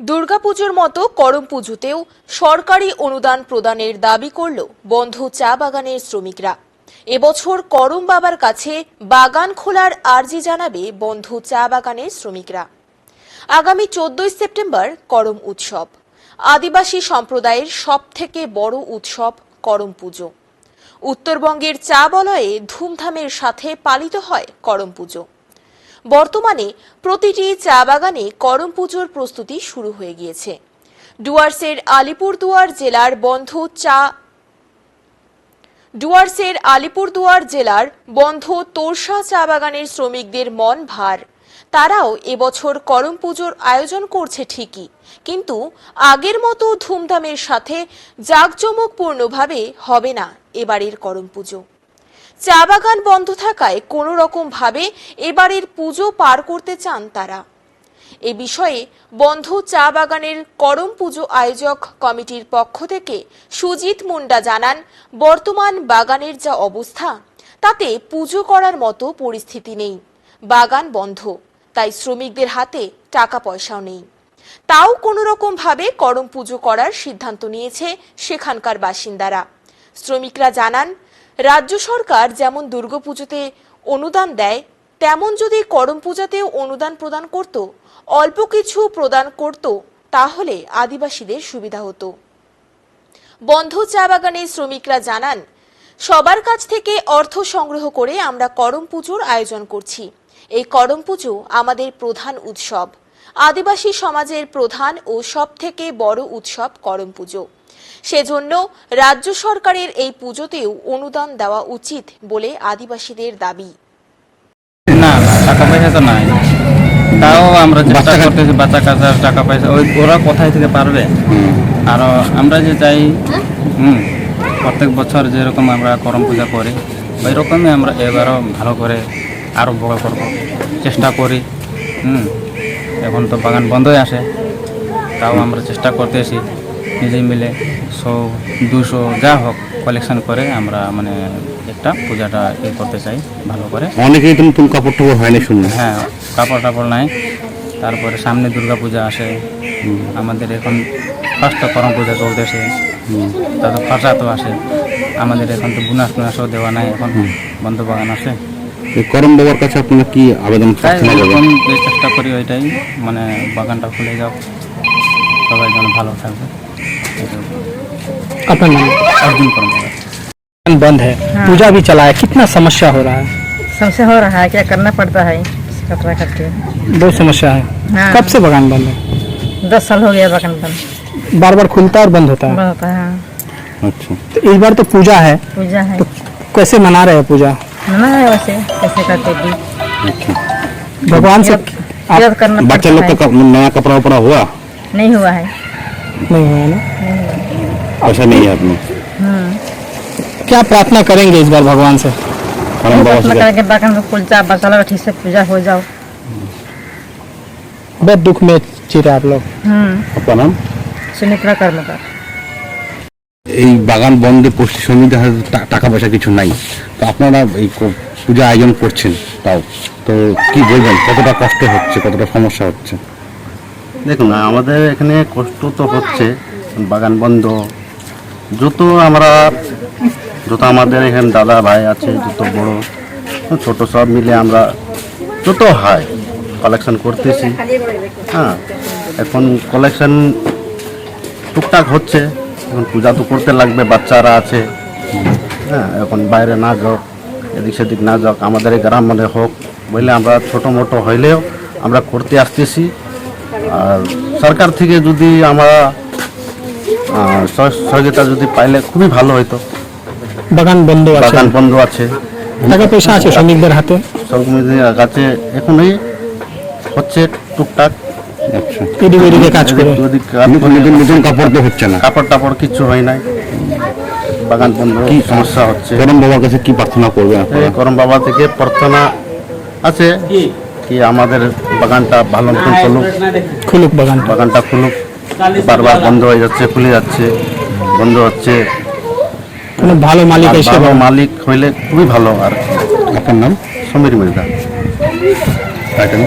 দুর্গাপুজোর মতো করম পুজোতেও সরকারি অনুদান প্রদানের দাবি করল বন্ধ চা বাগানের শ্রমিকরা। এবছর করম বাবার কাছে বাগান খোলার আর্জি জানাবে বন্ধ চা বাগানের শ্রমিকরা। আগামী চোদ্দই সেপ্টেম্বর করম উৎসব। আদিবাসী সম্প্রদায়ের সবথেকে বড় উৎসব করম পুজো। উত্তরবঙ্গের চা বলয়ে ধুমধামের সাথে পালিত হয় করম পুজো। বর্তমানে প্রতিটি চা বাগানে করম পুজোর প্রস্তুতি শুরু হয়ে গিয়েছে। ডুয়ার্সের আলিপুরদুয়ার জেলার বন্ধ চা ডুয়ার্সের আলিপুরদুয়ার জেলার বন্ধ তোরসা চা বাগানের শ্রমিকদের মন ভার। তারাও এবছর করম পুজোর আয়োজন করছে ঠিকই, কিন্তু আগের মতো ধুমধামের সাথে জাঁকজমকপূর্ণভাবে হবে না এবারের করম পুজো। চা বাগান বন্ধ থাকায় কোনো রকম ভাবে এবারের পুজো পার করতে চান তারা। এ বিষয়ে বন্ধ চা বাগানের করম পুজো আয়োজক কমিটির পক্ষ থেকে সুজিত মুন্ডা জানান, বর্তমান বাগানের যা অবস্থা, তাতে পুজো করার মতো পরিস্থিতি নেই। বাগান বন্ধ, তাই শ্রমিকদের হাতে টাকা পয়সাও নেই। তাও কোনো রকম ভাবে করম পুজো করার সিদ্ধান্ত নিয়েছে সেখানকার বাসিন্দারা। শ্রমিকরা জানান রাজ্য সরকার যেমন দুর্গাপুজোতে অনুদান দেয়, তেমন যদি করম পূজাতেও অনুদান প্রদান করত, অল্প কিছু প্রদান করত, তাহলে আদিবাসীদের সুবিধা হতো। বন্ধ চা বাগানের শ্রমিকরা জানান, সবার কাছ থেকে অর্থ সংগ্রহ করে আমরা করম পুজোর আয়োজন করছি। এই করম পুজো আমাদের প্রধান উৎসব। আদিবাসী সমাজের প্রধান ও সবথেকে বড় উৎসব করম পুজো। সেজন্য রাজ্য সরকারের এই পুজোতেও অনুদান দেওয়া উচিত বলে আদিবাসীদের দাবি। না না টাকা পয়সা তো নাই। তাও আমরা চেষ্টা করতেছি বাচ্চা কাচ্চার টাকা পয়সা। ওই ওরা কোথায় থেকে পারবে? আর আমরা যে চাই হুম প্রত্যেক বছর যেরকম আমরা করম পূজা করি ওই রকমই আমরা এবারও ভালো করে আরও বড় করব। চেষ্টা করি হুম। এখন তো বাগান বন্ধই আসে। তাও আমরা চেষ্টা করতেছি। নিজে মিলে শো দুশো যা হোক কালেকশন করে আমরা মানে একটা পূজাটা ই করতে চাই ভালো করে। অনেকেই তো নতুন কাপড় টাপড় হয়নি শুনলাম। হ্যাঁ কাপড় টাপড় নাই। তারপরে সামনে দুর্গা পূজা আসে। আমাদের এখন ফার্স্ট করম পূজা চলতেছে। তারপর খরচা তো আসে। আমাদের এখন তো বুনাস টুনাসও দেওয়া নাই এখন বন্ধ বাগান আছে। করম বাবার কাছে আপনারা কি আবেদন চেষ্টা করি ওইটাই মানে বাগানটা খুলে যাও সবাই যেন ভালো থাকবে এটাই। अपना नाम অর্জুন করম बंद है पूजा भी चला है कितना समस्या हो रहा है सबसे हो रहा है क्या करना पड़ता है कटरा करके बहुत समस्या है हाँ। कब से बगान बंद है दस साल हो गया बगान बंद बार बार खुलता है और बंद होता है बंद होता है हाँ। আচ্ছা तो इस बार तो पूजा है पूजा है तो कैसे मना रहे हैं पूजा मना है वैसे कैसे करके भी अच्छा भगवान से आप याद करना बच्चा पड़ता लोग है का कप- नया कपड़ा वपड़ा हुआ नहीं हुआ है नहीं हुआ है ना ऐसा नहीं है आपने क्या प्रार्थना करेंगे इस बार भगवान से करम बाबा अपना से करके बगान को कुल जा बचा लो ठीक से पूजा हो जाओ बहुत दुख में चिरे आप लोग हम्म আপনার নাম सुमित्रा कर्मकार এই বাগান বন্ধে পশ্চিম শ্রমিকদের হাতে টা- টাকা পয়সা কিছু নাই তো আপনারা এই ক- পূজা আয়োজন করছেন তাও তো কি বলবেন কতটা কষ্ট হচ্ছে কতটা সমস্যা হচ্ছে দেখুন, আমাদের এখানে কষ্ট তো হচ্ছে, বাগান বন্ধ। যত আমরা, যত আমাদের এখানে দাদা ভাই আছে, যত বড়, ছোট সব মিলে আমরা যত হয় কালেকশন করতেছি। হ্যাঁ এখন কালেকশন টুকটাক হচ্ছে, এখন পূজা তো করতে লাগবে, বাচ্চারা আছে। হ্যাঁ এখন বাইরে না যাক, এদিক সেদিক না যাক, আমাদের গ্রাম মানে হোক বলে আমরা ছোটো মোটো হইলেও আমরা করতে আসতেছি। আর সরকার থেকে যদি আমরা সহযোগিতা যদি পাইলে খুবই ভালো হতো বাগান বন্ধ আছে। বাগান বন্ধ আছে। টাকা পয়সা আছে শ্রমিকদের হাতে? সরকার কাছে এখনই হচ্ছে টুকটাক। এদিকে কাজ করে। এদিক ওদিক কাজ করে। নতুন নতুন কাপড় তো হচ্ছে না। কাপড় টাপড় কিচ্ছু হয় নাই। বাগান বন্ধ সমস্যা হচ্ছে। করম বাবার কাছে কি প্রার্থনা করম বাবা থেকে প্রার্থনা আছে। কি আমাদের বাগানটা ভালো মতন চলুক খুলুক বাগান বাগানটা খুলুক। বারবার বন্ধ হয়ে যাচ্ছে খুলে যাচ্ছে বন্ধ হচ্ছে। কোনো ভালো মালিক এসে ভালো মালিক হইলে খুবই ভালো। আর আপনার নাম সমীর টাইটেল